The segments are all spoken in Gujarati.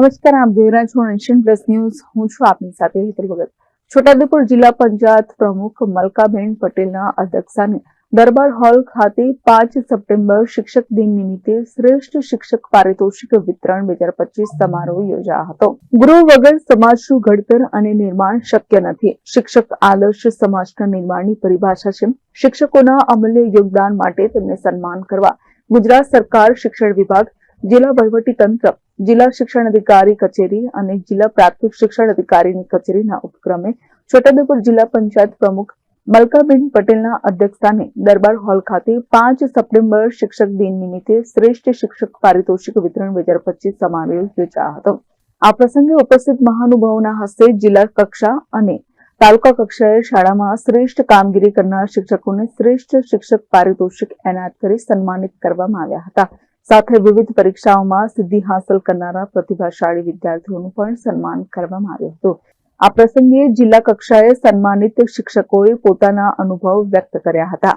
નમસ્કાર, આપ જોઈ રહ્યા છો નેશન પ્લસ ન્યૂઝ. હું છું આપની સાથે હેતલ ભગત. છોટાઉદેપુર જિલ્લા પંચાયત પ્રમુખ મલકાબેન પટેલના અધ્યક્ષસ્થાને દરબાર હોલ ખાતે પાંચ સપ્ટેમ્બર શિક્ષક દિન નિમિત્તે શ્રેષ્ઠ શિક્ષક પારિતોષિક વિતરણ બે હજાર પચીસ સમારોહ યોજાયો હતો. ગુરુ વગર સમાજનું ઘડતર અને નિર્માણ શક્ય નથી? શિક્ષક આદર્શ સમાજના નિર્માણની પરિભાષા છે. શિક્ષકોના અમૂલ્ય યોગદાન માટે તેમને સન્માન કરવા ગુજરાત સરકાર શિક્ષણ વિભાગ જિલ્લા વહીવટી તંત્ર જિલ્લા શિક્ષણ અધિકારી કચેરી અને જિલ્લા પ્રાથમિક શિક્ષણ અધિકારીની કચેરીના ઉપક્રમે છોટાઉદેપુર જિલ્લા પંચાયત પ્રમુખ મલકાબેન પટેલના અધ્યક્ષસ્થાને દરબાર હોલ ખાતે પાંચ સપ્ટેમ્બર શિક્ષક દિન નિમિત્તે શ્રેષ્ઠ શિક્ષક પારિતોષિક વિતરણ બે સમારોહ યોજાયો હતો. આ પ્રસંગે ઉપસ્થિત મહાનુભાવોના હસ્તે જિલ્લા કક્ષા અને તાલુકા કક્ષાએ શાળામાં શ્રેષ્ઠ કામગીરી કરનાર શિક્ષકોને શ્રેષ્ઠ શિક્ષક પારિતોષિક એનાયત કરી સન્માનિત કરવામાં આવ્યા હતા. સાથે વિવિધ પરીક્ષાઓમાં સિદ્ધિ હાંસલ કરનારા પ્રતિભાશાળી વિદ્યાર્થીઓનું પણ સન્માન કરવામાં આવ્યું હતું. આ પ્રસંગે જિલ્લા કક્ષાએ સન્માનિત શિક્ષકોએ પોતાના અનુભવ વ્યક્ત કર્યા હતા.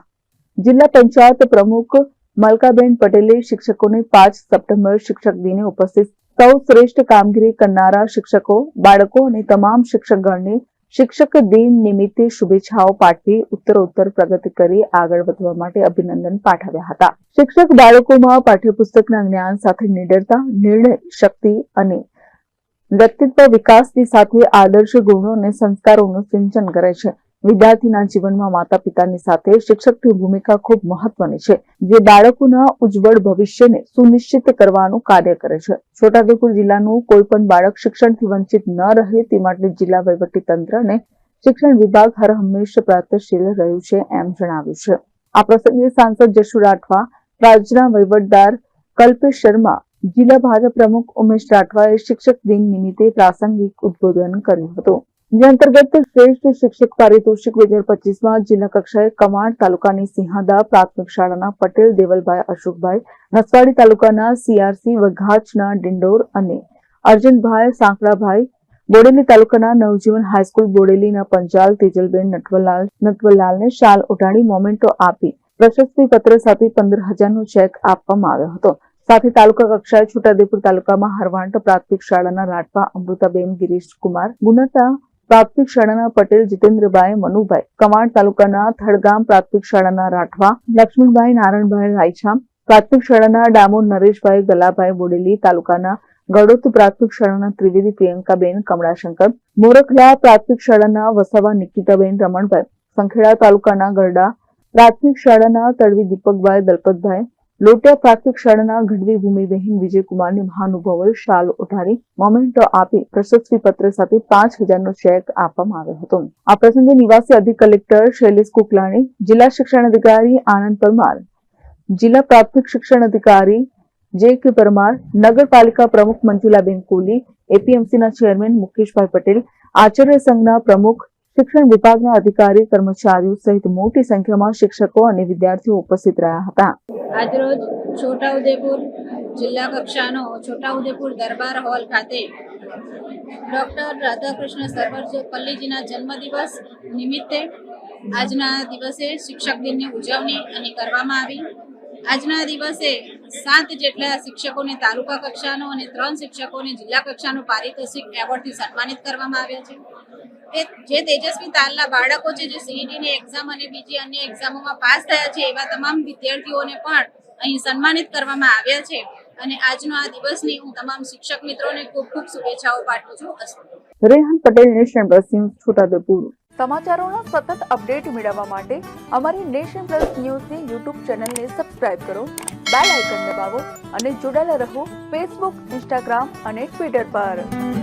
જિલ્લા પંચાયત પ્રમુખ મલકાબેન પટેલે શિક્ષકોને પાંચ સપ્ટેમ્બર શિક્ષક દિને ઉપસ્થિત સૌ શ્રેષ્ઠ કામગીરી કરનારા શિક્ષકો, બાળકો અને તમામ શિક્ષકગણને શિક્ષક દિન નિમિત્તે શુભેચ્છાઓ પાઠવી ઉત્તરોત્તર પ્રગતિ કરી આગળ વધવા માટે અભિનંદન પાઠવ્યા હતા. શિક્ષક બાળકોમાં પાઠ્યપુસ્તકના જ્ઞાન સાથે નિડરતા, નિર્ણય, શક્તિ અને વ્યક્તિત્વ વિકાસની સાથે આદર્શ ગુણો અને સંસ્કારોનું સિંચન કરે છે. વિદ્યાર્થીના જીવનમાં માતા પિતાની સાથે શિક્ષકની ભૂમિકા ખૂબ મહત્વની છે. જે બાળકોના ઉજ્જવળ ભવિષ્યને સુનિશ્ચિત કરવાનું કાર્ય કરે છે. છોટાઉદેપુર જિલ્લાનું કોઈ પણ બાળક શિક્ષણથી વંચિત ન રહે તે માટે જિલ્લા વહીવટી તંત્રને શિક્ષણ વિભાગ હર હંમેશ પ્રયત્નશીલ રહ્યું છે એમ જણાવ્યું છે. આ પ્રસંગે સાંસદ જશુ રાઠવા, રાજ્યના વહીવટદાર કલ્પેશ શર્મા, જિલ્લા ભાજપ પ્રમુખ ઉમેશ રાઠવાએ શિક્ષક દિન નિમિત્તે પ્રાસંગિક ઉદબોધન કર્યું હતું. જે અંતર્ગત શ્રેષ્ઠ શિક્ષક પારિતોષિક બે હજાર પચીસમાં જિલ્લા કક્ષાએ કમાડ તાલુકાની સિંહાદા પ્રાથમિક શાળાના પટેલ દેવલભાઈ અશોકભાઈ નસવાડી તાલુકાના સીઆરસી વઘાચના ડિંડોર અને અર્જનભાઈ સાંકળાભાઈ, બોડેલી તાલુકાના નવજીવન હાઈસ્કૂલ બોડેલીના પંચાલ તેજલબેન નટવલાલ નટવલાલને શાલ ઉઠાડી મોમેન્ટો આપી પ્રશસ્તિ પત્ર સાથે પંદર હજારનો ચેક આપવામાં આવ્યો હતો. સાથે તાલુકા કક્ષાએ છોટાઉદેપુર તાલુકામાં હરવાંટ પ્રાથમિક શાળાના રાઠવા અમૃતાબેન ગિરીશકુમાર, ગુણતા પ્રાથમિક શાળાના પટેલ જીતેન્દ્રભાઈ મનુભાઈ કમાડ તાલુકાના થડગામ પ્રાથમિક શાળાના રાઠવા, લક્ષ્મણભાઈ નારાયણભાઈ રાયછા પ્રાથમિક શાળાના ડામોર નરેશભાઈ ગલાભાઈ બોડેલી, તાલુકાના ગડોત પ્રાથમિક શાળાના ત્રિવેદી પ્રિયંકાબેન કમળાશંકર, મોરખલા પ્રાથમિક શાળાના વસાવા નિકિતાબેન રમણભાઈ, સંખેડા તાલુકાના ગરડા પ્રાથમિક શાળાના તળવી દીપકભાઈ દલપતભાઈ લોટિયા પ્રાથમિક શાળાના ગઢવી ભૂમિબહેન વિજયકુમારને મહાનુભાવોએ શાલ ઉઠાડી મોમેન્ટો આપી પ્રશસ્તિ પત્ર સાથે પાંચ હજારનો ચેક આપવામાં આવ્યો હતો. આ પ્રસંગે નિવાસી અધિક કલેક્ટર શૈલેષ કુકલાણી, જિલ્લા શિક્ષણ અધિકારી આનંદ પરમાર, જિલ્લા પ્રાથમિક શિક્ષણ અધિકારી જે કે પરમાર, નગરપાલિકા પ્રમુખ મંજુલાબેન કોહલી એપીએમસીના ચેરમેન મુકેશભાઈ પટેલ, આચાર્ય સંઘના પ્રમુખ, શિક્ષણ વિભાગના અધિકારી કર્મચારીઓ સહિત મોટી સંખ્યામાં શિક્ષકો અને વિદ્યાર્થીઓ ઉપસ્થિત રહ્યા હતા. આજરોજ છોટાઉદેપુર જિલ્લા કક્ષાનો છોટાઉદેપુર દરબાર હોલ ખાતે ડૉક્ટર રાધાકૃષ્ણ સર્વપલ્લીજીના જન્મદિવસ નિમિત્તે આજના દિવસે શિક્ષક દિનની ઉજવણી અને કરવામાં આવી. આજના દિવસે સાત જેટલા શિક્ષકોને તાલુકા કક્ષાનો અને ત્રણ શિક્ષકોને જિલ્લા કક્ષાનો પારિતોષિક એવોર્ડથી સન્માનિત કરવામાં આવ્યા છે. જે તેજસ્વી તાલના બાળકો છે જે સીઈટીની એક્ઝામ અને બીજી અન્ય એક્ઝામોમાં પાસ થયા છે એવા તમામ વિદ્યાર્થીઓને પણ અહીં સન્માનિત કરવામાં આવ્યા છે. અને આજનો આ દિવસની હું તમામ શિક્ષક મિત્રોને ખૂબ ખૂબ શુભેચ્છાઓ પાઠવું છું. Rehan Patel national plus news Chhota Udepur. સમાચારોના સતત અપડેટ મેળવવા માટે અમારી નેશન પ્લસ ન્યૂઝની યુટ્યુબ ચેનલને સબસ્ક્રાઇબ કરો બેલ આઇકન દબાવો અને જોડાયેલા રહો ફેસબુક ઇન્સ્ટાગ્રામ અને ટ્વિટર પર.